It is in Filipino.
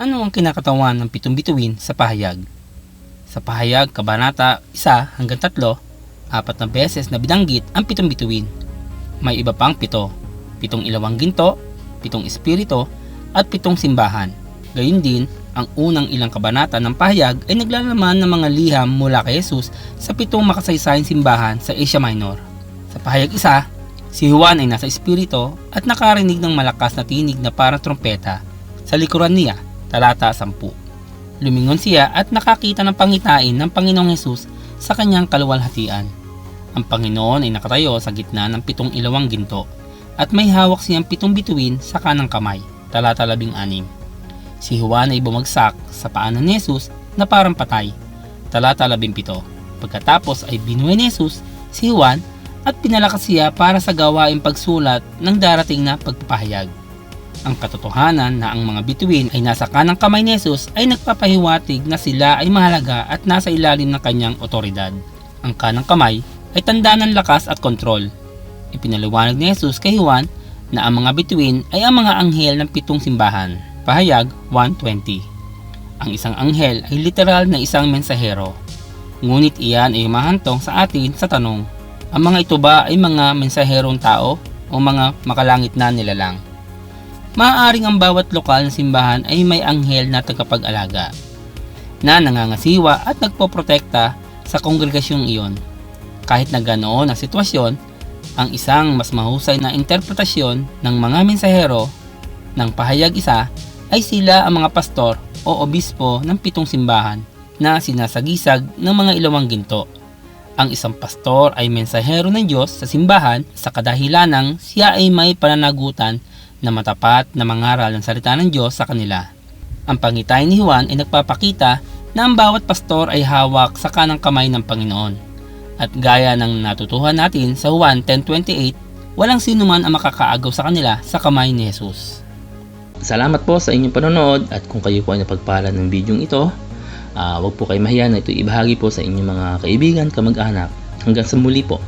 Ano ang kinakatawan ng pitong bituin sa pahayag? Sa pahayag, kabanata 1 hanggang 3, apat na beses na binanggit ang pitong bituin. May iba pang pito, pitong ilawang ginto, pitong espirito, at pitong simbahan. Gayun din, ang unang ilang kabanata ng pahayag ay naglalaman ng mga liham mula kay Jesus sa pitong makasaysayang simbahan sa Asia Minor. Sa pahayag isa, si Juan ay nasa espirito at nakarinig ng malakas na tinig na parang trompeta sa likuran niya, talata 10. Lumingon siya at nakakita ng pangitain ng Panginoong Hesus sa kanyang kaluwalhatian. Ang Panginoon ay nakatayo sa gitna ng pitong ilawang ginto at may hawak siyang pitong bituin sa kanang kamay, talata 16. Si Juan ay bumagsak sa paanan ni Jesus na parang patay, talata 17. Pagkatapos ay binuhay ni Jesus si Juan at pinalakas siya para sa gawaing pagsulat ng darating na pagpapahayag. Ang katotohanan na ang mga bituin ay nasa kanang kamay ni Jesus ay nagpapahiwatig na sila ay mahalaga at nasa ilalim ng kanyang otoridad. Ang kanang kamay ay tanda ng lakas at kontrol. Ipinaliwanag ni Jesus kay Juan na ang mga bituin ay ang mga anghel ng pitong simbahan. Pahayag 1.20 Ang isang anghel ay literal na isang mensahero. Ngunit iyan ay mahantong sa atin sa tanong, ang mga ito ba ay mga mensaherong tao o mga makalangit na nilalang? Maaaring ang bawat lokal na simbahan ay may anghel na tagapag-alaga na nangangasiwa at nagpoprotekta sa kongregasyong iyon. Kahit na ganoon ang sitwasyon, ang isang mas mahusay na interpretasyon ng mga mensahero ng pahayag isa ay sila ang mga pastor o obispo ng pitong simbahan na sinasagisag ng mga ilawang ginto. Ang isang pastor ay mensahero ng Diyos sa simbahan sa kadahilanang siya ay may pananagutan na matapat na mangaral ng salita ng Diyos sa kanila. Ang pangitay ni Juan ay nagpapakita na ang bawat pastor ay hawak sa kanang kamay ng Panginoon. At gaya ng natutuhan natin sa Juan 10.28, walang sino man ang makakaagaw sa kanila sa kamay ni Jesus. Salamat po sa inyong panonood at kung kayo po ay napagpala ng bidyong ito, ah, huwag po kayo mahiya na ito ibahagi po sa inyong mga kaibigan, kamag-anak. Hanggang sa muli po.